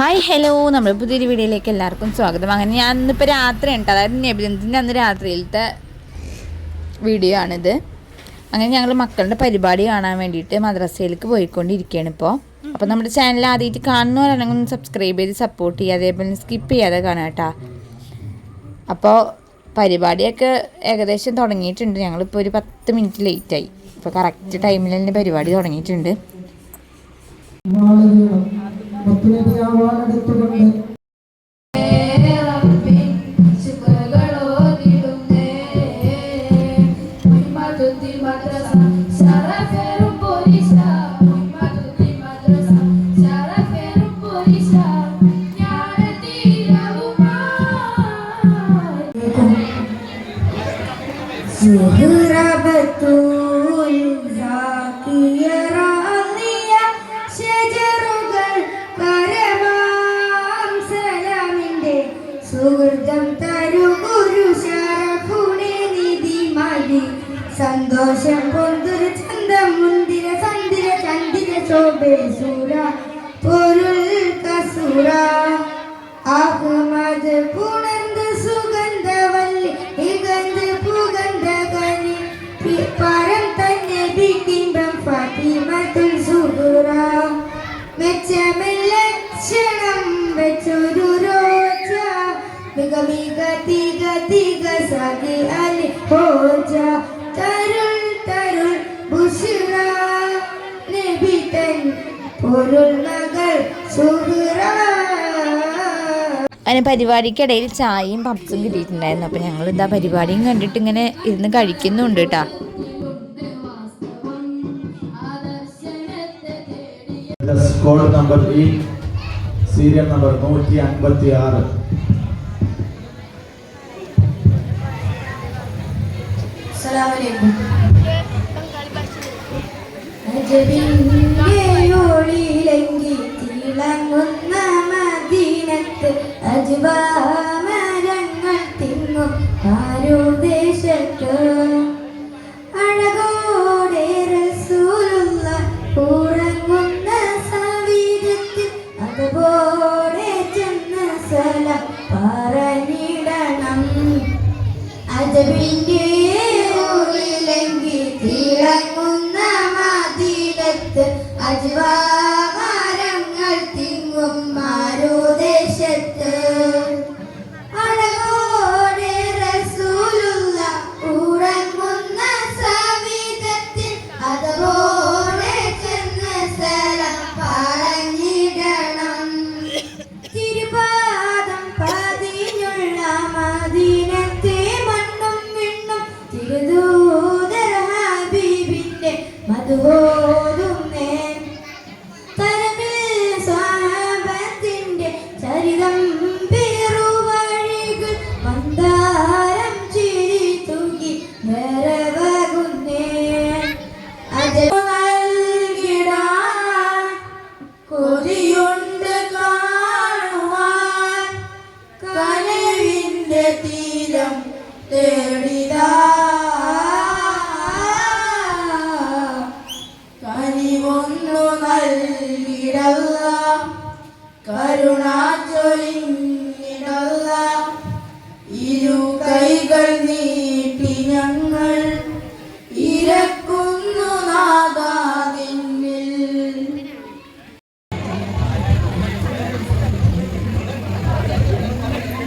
Hi hello നമ്മുടെ പുതിയൊരു വീഡിയോയിലേക്ക് എല്ലാവർക്കും സ്വാഗതം. അങ്ങനെ ഞാൻ ഇന്നിപ്പോൾ രാത്രി ഉണ്ട് അതായത് നബിദിനത്തിന്റെ അന്ന് രാത്രിയിലത്തെ വീഡിയോ ആണിത്. അങ്ങനെ ഞങ്ങൾ മക്കളുടെ പരിപാടി കാണാൻ വേണ്ടിയിട്ട് മദ്രസയിലേക്ക് പോയിക്കൊണ്ടിരിക്കുകയാണ് ഇപ്പോൾ അപ്പോൾ നമ്മുടെ ചാനൽ ആദ്യമായിട്ട് കാണുന്നവരാണെങ്കിൽ ഒന്ന് സബ്സ്ക്രൈബ് ചെയ്ത് സപ്പോർട്ട് ചെയ്യുക. അതേപോലെ സ്കിപ്പ് ചെയ്യാതെ കാണാം കേട്ടോ. അപ്പോൾ പരിപാടിയൊക്കെ ഏകദേശം തുടങ്ങിയിട്ടുണ്ട്. ഞങ്ങളിപ്പോൾ ഒരു പത്ത് മിനിറ്റ് ലേറ്റായി ഇപ്പോൾ കറക്റ്റ് ടൈമിൽ തന്നെ പരിപാടി തുടങ്ങിയിട്ടുണ്ട്. അടുത്തുകൊണ്ട് സുഹൃബത്തുൽ സുഹൃതം തരു ഗുരു ശരഫുണെ നിധി മതി സന്തോഷം പൊന്തുര ചന്തം മുന്തിര സന്തിര ചന്ദിര ശോഭേ സൂര പൊരുൾ കസുര. അഹ്മദ് പുണർന്ന് സതി അലി ഹോജ. തരുൾ തരുൾ ബുഷിറ. നബിതൻ പൊരുൾ മകൾ സുഹറ. അങ്ങനെ പരിപാടിക്കിടയിൽ ചായയും പപ്സും കിട്ടിയിട്ടുണ്ടായിരുന്നു. അപ്പോൾ ഞങ്ങൾ ഇതാ പരിപാടിയും കണ്ടിട്ട് ഇങ്ങനെ ഇരുന്ന് കഴിക്കുന്നുണ്ട് കേട്ടോ സ്കോൾ നമ്പർ സീരിയൽ നമ്പർ നൂറ്റി അൻപത്തി ആറ് അസ്സലാമലൈക്കും. അജബിന്റെയൊളിയിലെങ്കി തിളങ്ങുന്ന മദീനത്ത് അജ്വാമരങ്ങൾ തിങ്ങും ആരോദേശത്ത് അഴകോടെ റസൂലുള്ള ഉറങ്ങുന്ന സവിധത്തിൽ അതുപോലെ ചെന്ന സ്ഥലം പറഞ്ഞിടണം അജബിന്റെ the. കരുണ ചൊരിഞ്ഞിടല്ല ഇരു കൈകൾ നീട്ടി ഞങ്ങൾ ഇരക്കുന്നു നാദാതിന്നിൽ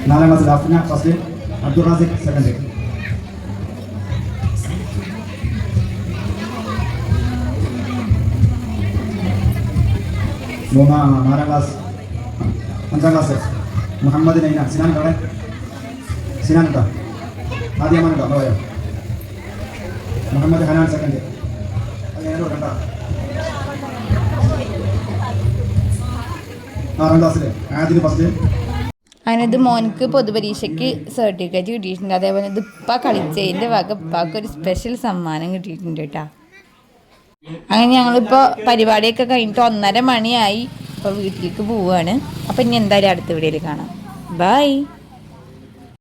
നാലാം ക്ലാസ് ലാസ്റ്റിന് ഫസ്റ്റ് അബ്ദുൾ റാസിഖ് സെക്കൻഡ് മൂന്നാം നാലാം ക്ലാസ്. അഞ്ചാം ക്ലാസ് മുഹമ്മദ് നൈന സിനാൻ അവിടെ സിനാൻ കേട്ടോ ആദ്യമാൻ ഉണ്ടോ? പറയാം മുഹമ്മദ് ഹനാൻ സെക്കൻഡ് അത് ആറാം ഫസ്റ്റ് അങ്ങനെ ഇത് മോൻക്ക് പൊതുപരീക്ഷയ്ക്ക് സർട്ടിഫിക്കറ്റ് കിട്ടിയിട്ടുണ്ട്. അതേപോലെ ഇത് ഇപ്പ കളിച്ചതിന്റെ വക ഇപ്പാക്ക് ഒരു സ്പെഷ്യൽ സമ്മാനം കിട്ടിയിട്ടുണ്ട് കേട്ടോ. അങ്ങനെ ഞങ്ങളിപ്പോൾ പരിപാടിയൊക്കെ കഴിഞ്ഞിട്ട് ഒന്നര മണിയായി. ഇപ്പോൾ വീട്ടിലേക്ക് പോവുകയാണ് അപ്പോൾ ഇനി എന്തായാലും അടുത്ത വീഡിയോയിൽ കാണാം. ബൈ